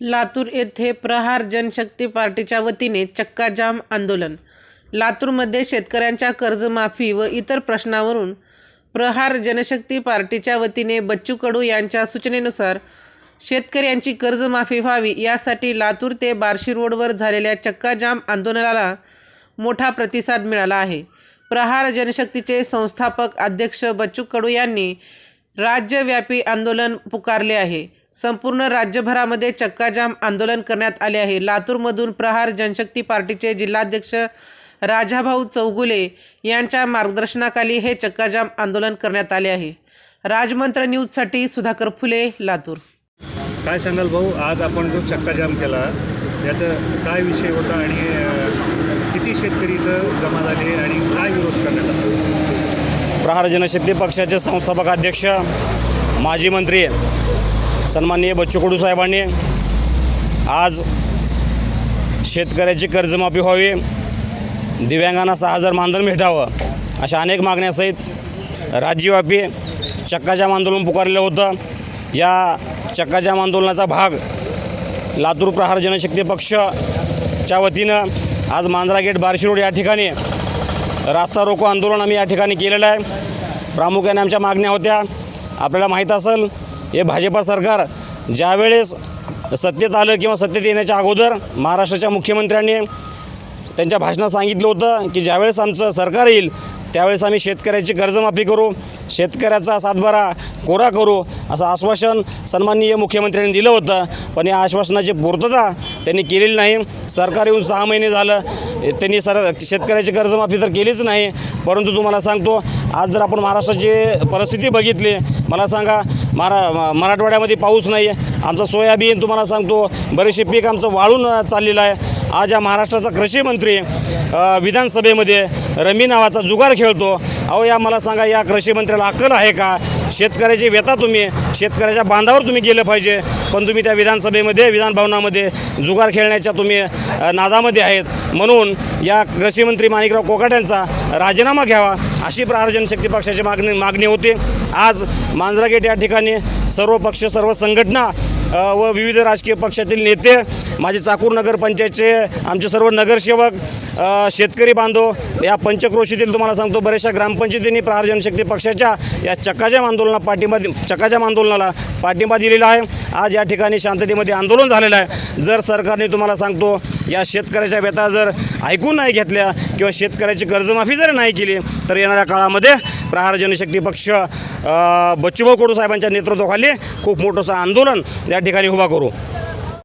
लातूर येथे प्रहार जनशक्ती पार्टीच्या वतीने चक्काजाम आंदोलन. लातूरमध्ये शेतकऱ्यांच्या कर्जमाफी व इतर प्रश्नावरून प्रहार जनशक्ती पार्टीच्या वतीने बच्चू कडू यांच्या सूचनेनुसार शेतकऱ्यांची कर्जमाफी व्हावी यासाठी लातूर ते बार्शी रोडवर झालेल्या चक्काजाम आंदोलनाला मोठा प्रतिसाद मिळाला आहे. प्रहार जनशक्तीचे संस्थापक अध्यक्ष बच्चू कडू यांनी राज्यव्यापी आंदोलन पुकारले आहे. संपूर्ण राज्यभरामध्ये चक्काजाम आंदोलन करण्यात आले आहे. लातूरमधून प्रहार जनशक्ती पार्टीचे जिल्हाध्यक्ष राजाभाऊ चौगुले यांच्या मार्गदर्शनाखाली हे चक्काजाम आंदोलन करण्यात आले आहे. राजमंत्र न्यूजसाठी सुधाकर फुले लातूर. काय सांगाल भाऊ? आज आपण जो चक्काजाम केला याचा काय विषय होता आणि किती शेतकरीचं जमा झाले आणि काय विरोध करण्यात आला? प्रहार जनशक्ती पक्षाचे संस्थापक अध्यक्ष माजी मंत्री सन्माननीय बच्चू कडू साहेबांनी आज शेतकऱ्याची कर्जमाफी व्हावी दिव्यांगांना सहा हजार मानधन भेटावं अशा अनेक मागण्यासहित राज्यव्यापी चक्काजाम आंदोलन पुकारलेलं होतं. या चक्काजाम आंदोलनाचा भाग लातूर प्रहार जनशक्ती पक्षच्या वतीनं आज मांजरा गेट बार्शी रोड या ठिकाणी रास्ता रोको आंदोलन आम्ही या ठिकाणी केलेलं आहे. प्रामुख्याने आमच्या मागण्या होत्या. आपल्याला माहीत असेल हे भाजपा सरकार ज्यावेळेस सत्तेत आलं किंवा सत्तेत येण्याच्या अगोदर महाराष्ट्राच्या मुख्यमंत्र्यांनी त्यांच्या भाषणात सांगितलं होतं की ज्यावेळेस आमचं सरकार येईल त्यावेळेस आम्ही शेतकऱ्याची कर्जमाफी करू शेतकऱ्याचा सातबारा कोरा करू असं आश्वासन सन्माननीय मुख्यमंत्र्यांनी दिलं होतं. पण या आश्वासनाची पूर्तता त्यांनी केलेली नाही. सरकार येऊन सहा महिने झालं त्यांनी सर शेतकऱ्याची कर्जमाफी तर केलीच नाही. परंतु तुम्हाला सांगतो आज जर आपण महाराष्ट्राची परिस्थिती बघितली मला सांगा मरा मराठवाड्यामध्ये पाऊस नाही आमचं सोयाबीन तुम्हाला सांगतो बरेचसे पीक आमचं वाळून चाललेलं आहे. आज या महाराष्ट्राचा कृषी मंत्री विधानसभेमध्ये रमी नावाचा जुगार खेळतो. अहो या मला सांगा या कृषी मंत्र्याला अक्कल आहे का? शेतकऱ्याची व्यथा तुम्ही शेतकऱ्याच्या बांधावर तुम्ही गेलं पाहिजे. पण तुम्ही त्या विधानसभेमध्ये विधानभवनामध्ये जुगार खेळण्याच्या तुम्ही नादामध्ये आहेत. म्हणून या कृषीमंत्री माणिकराव कोकाट्यांचा राजीनामा घ्यावा अशी प्रहार शक्ती पक्षाची मागणी मागणी होती. आज मांजरा गेट या ठिकाणी सर्व पक्ष सर्व संघटना व विविध राजकीय पक्षातील नेते माझे चाकूर नगरपंचायतचे आमचे सर्व नगरसेवक शेतकरी बांधव या पंचक्रोशीतील तुम्हाला सांगतो बऱ्याचशा ग्रामपंचायतींनी प्रहार जनशक्ती पक्षाच्या या चक्काजाम आंदोलना पाठिंबा दि- चक्काजाम आंदोलनाला पाठिंबा दिलेला आहे. आज या ठिकाणी शांततेमध्ये आंदोलन झालेलं आहे. जर सरकारने तुम्हाला सांगतो या शेतकऱ्याच्या व्यथा जर ऐकून नाही घेतल्या किंवा शेतकऱ्याची कर्जमाफी जर नाही केली तर येणाऱ्या काळामध्ये प्रहार जनशक्ती पक्ष बच्चूभाऊ कडू साहेबांच्या नेतृत्वाखाली खूप मोठंसं आंदोलन या ठिकाणी उभा करू.